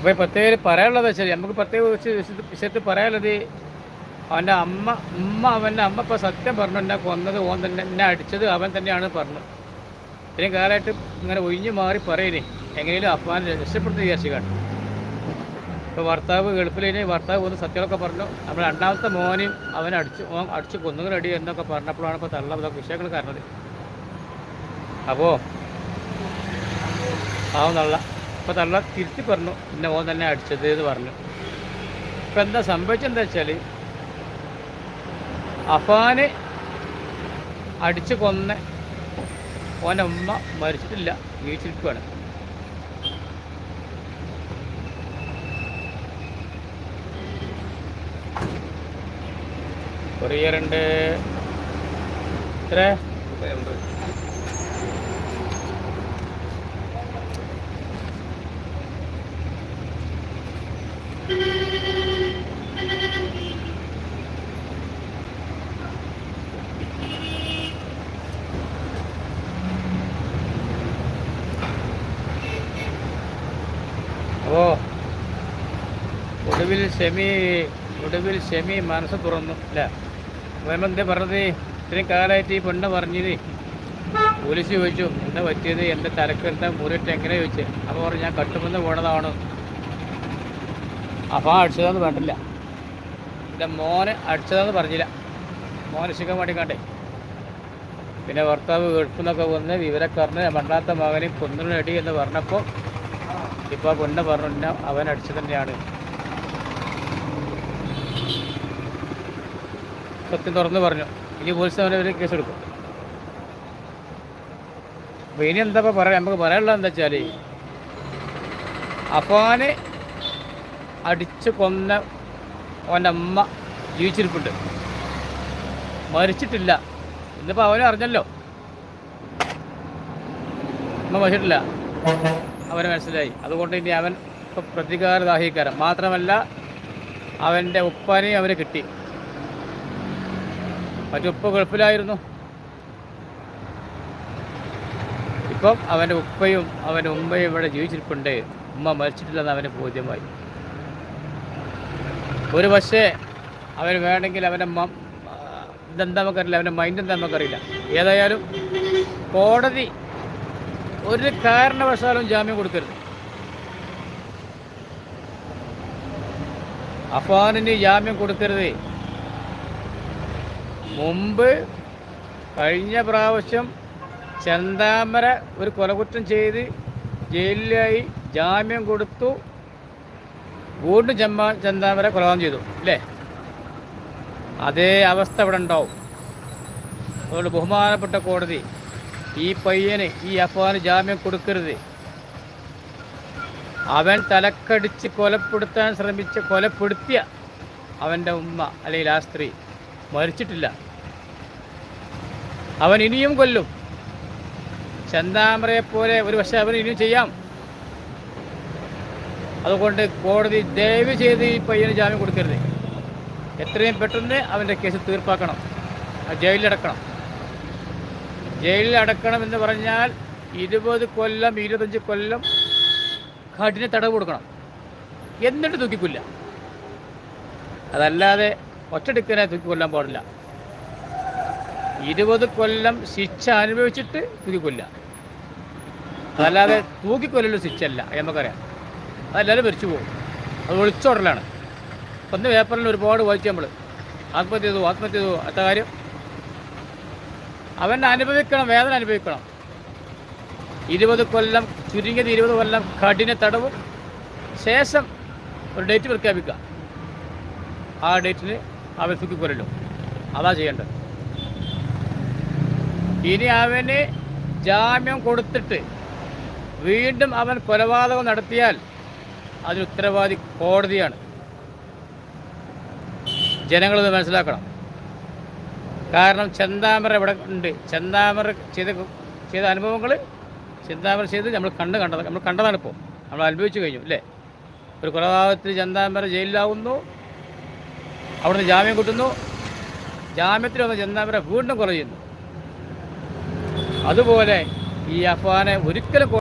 അപ്പോൾ പ്രത്യേകം പറയാനുള്ളത് വെച്ചാൽ നമുക്ക് പ്രത്യേക വിഷയത്തിൽ പറയാനുള്ളത് അവന്റെ അമ്മ ഉമ്മ അവന്റെ അമ്മ ഇപ്പോൾ സത്യം പറഞ്ഞു എന്നെ കൊന്നത് ഓൻ തന്നെ എന്നെ അടിച്ചത് അവൻ തന്നെയാണ് പറഞ്ഞത്. ഇത്രയും കാലമായിട്ട് ഇങ്ങനെ ഒഴിഞ്ഞു മാറി പറയുന്നേ എങ്ങനെയും അഫ്വാൻ രക്ഷപ്പെടുത്തി വിചാരിച്ചു കാണും. ഇപ്പോൾ ഭർത്താവ് ഗൾഫിലേന് ഭർത്താവ് ഒന്ന് സത്യമൊക്കെ പറഞ്ഞു. നമ്മൾ രണ്ടാമത്തെ മോനെയും അവൻ അടിച്ച് ഓൻ അടിച്ച് കൊന്നുകളടി എന്നൊക്കെ പറഞ്ഞപ്പോഴാണ് ഇപ്പോൾ തള്ള ഇതൊക്കെ വിഷയങ്ങൾ കാരണത് അപ്പോൾ പാവം ഇപ്പോൾ തള്ള തിരുത്തി പറഞ്ഞു. പിന്നെ ഓൻ തന്നെ അടിച്ചത് എന്ന് പറഞ്ഞു. ഇപ്പം എന്താ സംഭവിച്ചെന്താ വെച്ചാൽ അഫാന് അടിച്ച് കൊന്ന ഓന്റെ ഉമ്മ മരിച്ചിട്ടില്ല ജീവിച്ചിരിക്കുകയാണ് കൊറിയറുണ്ട് എത്ര? ഓ ഒടുവിൽ സെമി ഒടുവിൽ സെമി മനസ്സ് തുറന്നു അല്ല? എന്താ പറഞ്ഞത്? ഇത്രയും കാലമായിട്ട് ഈ പെണ്ണ് പറഞ്ഞത് പോലീസ് ചോദിച്ചു എന്താ പറ്റിയത്? എന്റെ തലക്ക് എന്താ മുറിയിട്ട് എങ്ങനെ? ചോദിച്ചത് അപ്പോൾ പറഞ്ഞു ഞാൻ കട്ടുമെന്ന് പോണതാണ് അപ്പം അടിച്ചതാന്ന് വേണ്ടില്ല എന്റെ മോന് അടിച്ചതാന്ന് പറഞ്ഞില്ല. മോന് സുഖം വേണ്ടി കണ്ടേ പിന്നെ ഭർത്താവ് ഗൾഫിൽ നിന്നൊക്കെ വന്ന് വിവരക്കാരന് രണ്ടാമത്തെ മകനെ കൊന്നിനടി എന്ന് പറഞ്ഞപ്പോൾ ഇപ്പോൾ കൊന്ന പറഞ്ഞു അവൻ അടിച്ചു തന്നെയാണ്. സത്യം തുറന്ന് പറഞ്ഞു. ഇനി പോലീസ് അവനെ ഒരു കേസ് എടുക്കും. അപ്പോൾ ഇനി എന്താ ഇപ്പോൾ പറയാം? നമുക്ക് പറയാനുള്ളത് എന്താ വെച്ചാൽ അഫാനെ അടിച്ച് കൊന്ന അവന്റെ അമ്മ ജീവിച്ചിരിപ്പുണ്ട്. മരിച്ചിട്ടില്ല. ഇന്നിപ്പോൾ അവനെ അറിഞ്ഞല്ലോ. അമ്മ മരിച്ചിട്ടില്ല. അവന് മനസ്സിലായി. അതുകൊണ്ട് ഇനി അവൻ പ്രതികാരദാഹിക്കാരൻ മാത്രമല്ല അവന്റെ ഉപ്പാനെയും അവന് കിട്ടി. മറ്റുപ്പ ഗൾഫിലായിരുന്നു. ഇപ്പം അവന്റെ ഉപ്പയും അവന്റെ ഉമ്മയും ഇവിടെ ജീവിച്ചിരിപ്പുണ്ട്. ഉമ്മ മരിച്ചിട്ടില്ലെന്ന് അവന് ബോധ്യമായി. ഒരു പക്ഷേ അവന് വേണമെങ്കിൽ അവന്റെ ഇതെന്താ നമുക്കറിയില്ല. അവന്റെ മൈൻഡ് എന്താ നമുക്കറിയില്ല. ഏതായാലും കോടതി ഒരു കാരണവശാലും ജാമ്യം കൊടുക്കരുത്. അഫാനിന് ജാമ്യം കൊടുക്കരുത്. മുമ്പ് കഴിഞ്ഞ പ്രാവശ്യം ചന്താമര ഒരു കൊലകുറ്റം ചെയ്ത് ജയിലിലായി ജാമ്യം കൊടുത്തു. വീണ്ടും ചെമ്മ ചന്താമര കൊലപാതകം ചെയ്തു അല്ലേ? അതേ അവസ്ഥ ഇവിടെ ഉണ്ടാവും. അതുകൊണ്ട് ബഹുമാനപ്പെട്ട കോടതി ഈ പയ്യന് ഈ അഫ്ഗാന് ജാമ്യം കൊടുക്കരുത്. അവൻ തലക്കടിച്ച് കൊലപ്പെടുത്താൻ ശ്രമിച്ച കൊലപ്പെടുത്തിയ അവന്റെ ഉമ്മ അല്ലെങ്കിൽ ആ സ്ത്രീ മരിച്ചിട്ടില്ല. അവൻ ഇനിയും കൊല്ലും. ചന്താമറയെ പോലെ ഒരു പക്ഷെ അവൻ ഇനിയും ചെയ്യാം. അതുകൊണ്ട് കോടതി ദയവ് ചെയ്ത് ഈ പയ്യന് ജാമ്യം കൊടുക്കരുത്. എത്രയും പെട്ടെന്ന് അവന്റെ കേസ് തീർപ്പാക്കണം. ജയിലിലടക്കണം. ജയിലിൽ അടക്കണം എന്ന് പറഞ്ഞാൽ ഇരുപത് കൊല്ലം ഇരുപത്തഞ്ച് കൊല്ലം കഠിന തടവ് കൊടുക്കണം. എന്നിട്ട് തൂക്കിക്കൊല്ല അതല്ലാതെ ഒറ്റടുക്കനെ തൂക്കിക്കൊല്ലാൻ പാടില്ല. ഇരുപത് കൊല്ലം ശിക്ഷ അനുഭവിച്ചിട്ട് തൂക്കിക്കൊല്ല അതല്ലാതെ തൂക്കിക്കൊല്ലൊരു ശിക്ഷയല്ല നമുക്കറിയാം. അതെല്ലാവരും മരിച്ചു പോകും. അത് ഒളിച്ചോടലാണ്. ഒന്ന് പേപ്പറിൽ ഒരുപാട് വായിച്ചു നമ്മൾ ആത്മഹത്യ ചെയ്തു ആത്മഹത്യ ചെയ്തു അത്ത കാര്യം അവൻ അനുഭവിക്കണം വേദന അനുഭവിക്കണം. ഇരുപത് കൊല്ലം ചുരുങ്ങിയത് ഇരുപത് കൊല്ലം കഠിന തടവും. ശേഷം ഒരു ഡേറ്റ് പ്രഖ്യാപിക്കുക. ആ ഡേറ്റിന് അവൻ തൂക്കിക്കൊല്ലല്ലോ അതാ ചെയ്യേണ്ടത്. ഇനി അവന് ജാമ്യം കൊടുത്തിട്ട് വീണ്ടും അവൻ കൊലപാതകം നടത്തിയാൽ അതിന് ഉത്തരവാദി കോടതിയാണ്. ജനങ്ങളത് മനസ്സിലാക്കണം. കാരണം ചെന്താമര ഇവിടെ ഉണ്ട്. ചെന്താമര ചെയ്ത ചെയ്ത അനുഭവങ്ങൾ ചെന്താമര ചെയ്ത് നമ്മൾ കണ്ട് കണ്ടത് നമ്മൾ കണ്ടതാണ് ഇപ്പോൾ നമ്മൾ അനുഭവിച്ചു കഴിഞ്ഞു അല്ലേ? ഒരു കൊലപാതകത്തിൽ ചെന്താമര ജയിലിലാവുന്നു. അവിടുന്ന് ജാമ്യം കിട്ടുന്നു. ജാമ്യത്തിൽ വന്ന ചെന്താമര വീണ്ടും കുറയുന്നു അതുപോലെ ഈ അഫാനെ ഒരിക്കലും